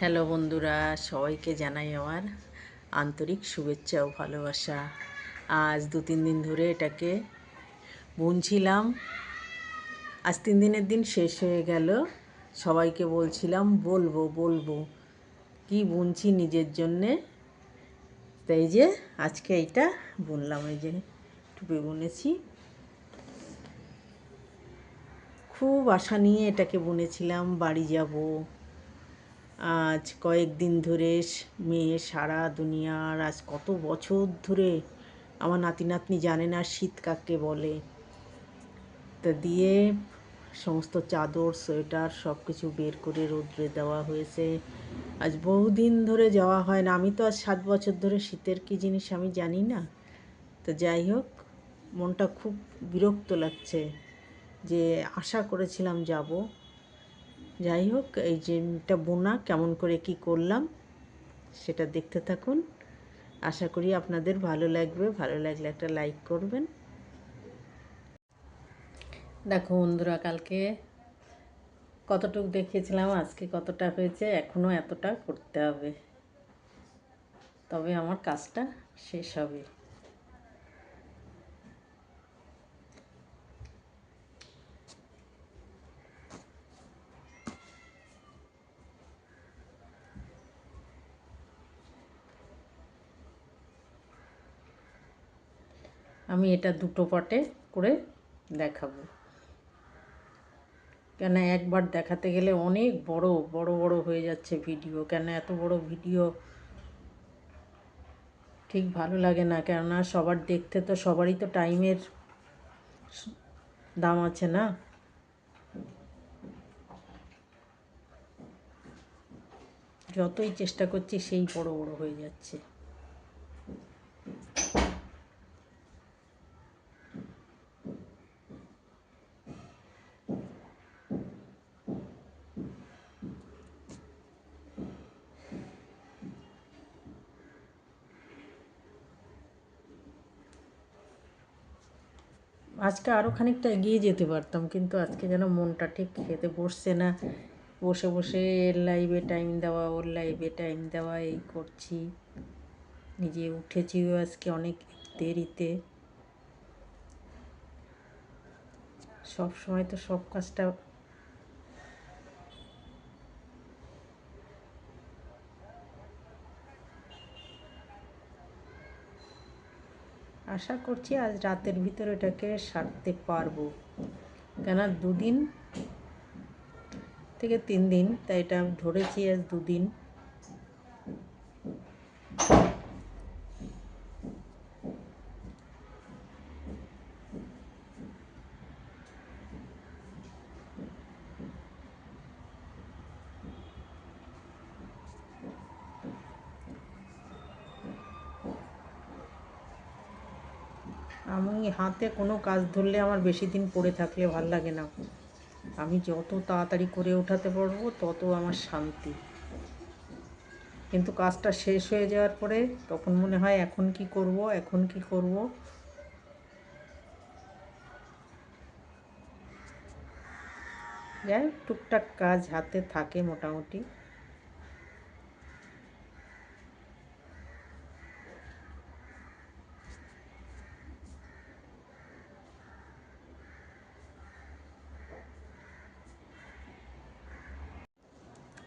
Hello বন্ধুরা, সবাইকে জানাই আমার আন্তরিক শুভেচ্ছা ও ভালোবাসা। আজ দু তিন দিন ধরে এটাকে বুনছিলাম। আজ তিন দিনের দিন শেষ হয়ে গেল। সবাইকে বলছিলাম, বলব বলব, কি বুনছি নিজের জন্যে? তাই যে আজকে এইটা বুনলাম, এই যে টুপি বুনেছি। খুব আশা নিয়ে এটাকে বুনেছিলাম, বাড়ি যাব আজ কয়েকদিন ধরে মেয়ে সারা দুনিয়ার, আজ কত বছর ধরে আমার নাতি নাতনি জানে না শীত কাকে বলে। তা দিয়ে সমস্ত চাদর, সোয়েটার সব কিছু বের করে রোদ্রে দেওয়া হয়েছে। আজ বহুদিন ধরে যাওয়া হয় না। আমি তো আজ সাত বছর ধরে শীতের কী জিনিস আমি জানি না। তো যাই হোক, মনটা খুব বিরক্ত লাগছে যে আশা করেছিলাম যাব। যাই হোক, এই এটা বোনা, কেমন করে কি করলাম সেটা দেখতে থাকুন। আশা করি আপনাদের ভালো লাগবে, ভালো লাগলে একটা লাইক করবেন। দেখো বন্ধুরা, কালকে কতটুকু দেখিয়েছিলাম, আজকে কতটা হয়েছে, এখনও এতটা করতে হবে। তবে আমার কাজটা শেষ হবে। আমি এটা দুটো পাটে করে দেখাবো। কেন একবার দেখাতে গেলে অনেক বড় বড় বড় হয়ে যাচ্ছে ভিডিও কেন এত বড় ভিডিও ঠিক ভালো লাগে না। কেননা সবার দেখতে তো সবারই তো টাইমের দাম আছে না? যতই চেষ্টা করছি সেই বড় বড় হয়ে যাচ্ছে। আজকে আরও খানিকটা এগিয়ে যেতে পারতাম, কিন্তু আজকে যেন মনটা ঠিক খেতে বসছে না। বসে বসে এর লাইভে টাইম দেওয়া, ওর লাইভে টাইম দেওয়া, এই করছি। নিজে উঠেছিও আজকে অনেক দেরিতে। সব সময় তো সব কাজটা আশা করছি আজ রাতের ভিতরে এটাকে সারতে পারব। কেন দুদিন থেকে তিন দিন, তাই এটা ধরেছি আজ দুদিন। আমি হাতে কোনো কাজ ধরলে আমার বেশি দিন পড়ে থাকলে ভালো লাগে না। আমি যত তাড়াতাড়ি করে ওঠাতে পারব, তত আমার শান্তি। কিন্তু কাজটা শেষ হয়ে যাওয়ার পরে তখন মনে হয়, এখন কি করব, এখন কি করব? যাই টুকটাক কাজ হাতে থাকে মোটামুটি।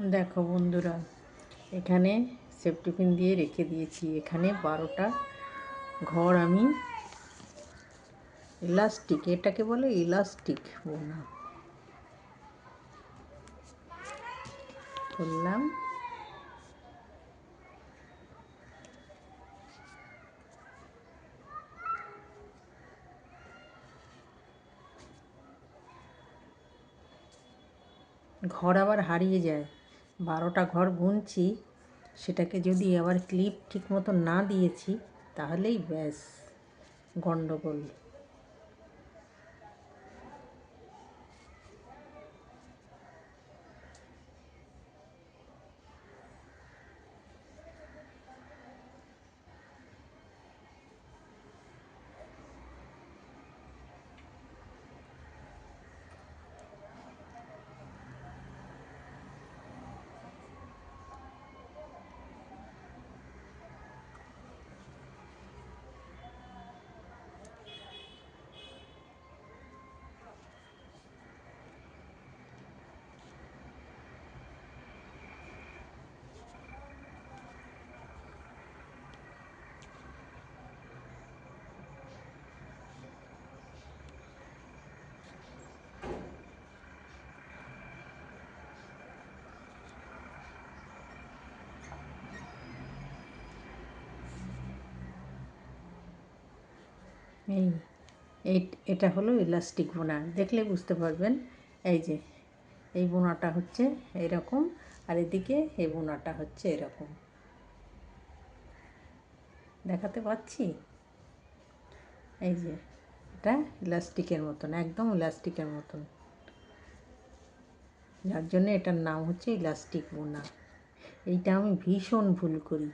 দেখো বন্ধুরা, এখানে সেফটিপিন দিয়ে রেখে দিয়েছি। এখানে বারোটা ঘর আমি ইলাস্টিক, এটাকে বলে ইলাস্টিক বোনা। করলাম ঘর আবার হারিয়ে যায়। বারোটা ঘর বুনছি সেটাকে যদি আবার ক্লিপ ঠিক মতো না দিয়েছি তাহলেই ব্যাস গণ্ডগোল এই এই, এটা হলো ইলাস্টিক বোনা দেখলে বুঝতে পারবেন, এই যে, এই বোনাটা হচ্ছে এরকম আর এদিকে এই বোনাটা হচ্ছে এরকম। দেখাতে পাচ্ছি? এই যে, এটা ইলাস্টিকের মতন, একদম ইলাস্টিকের মতন। যার জন্য এটার নাম হচ্ছে ইলাস্টিক বোনা। এইটা আমি ভীষণ ভুল করি।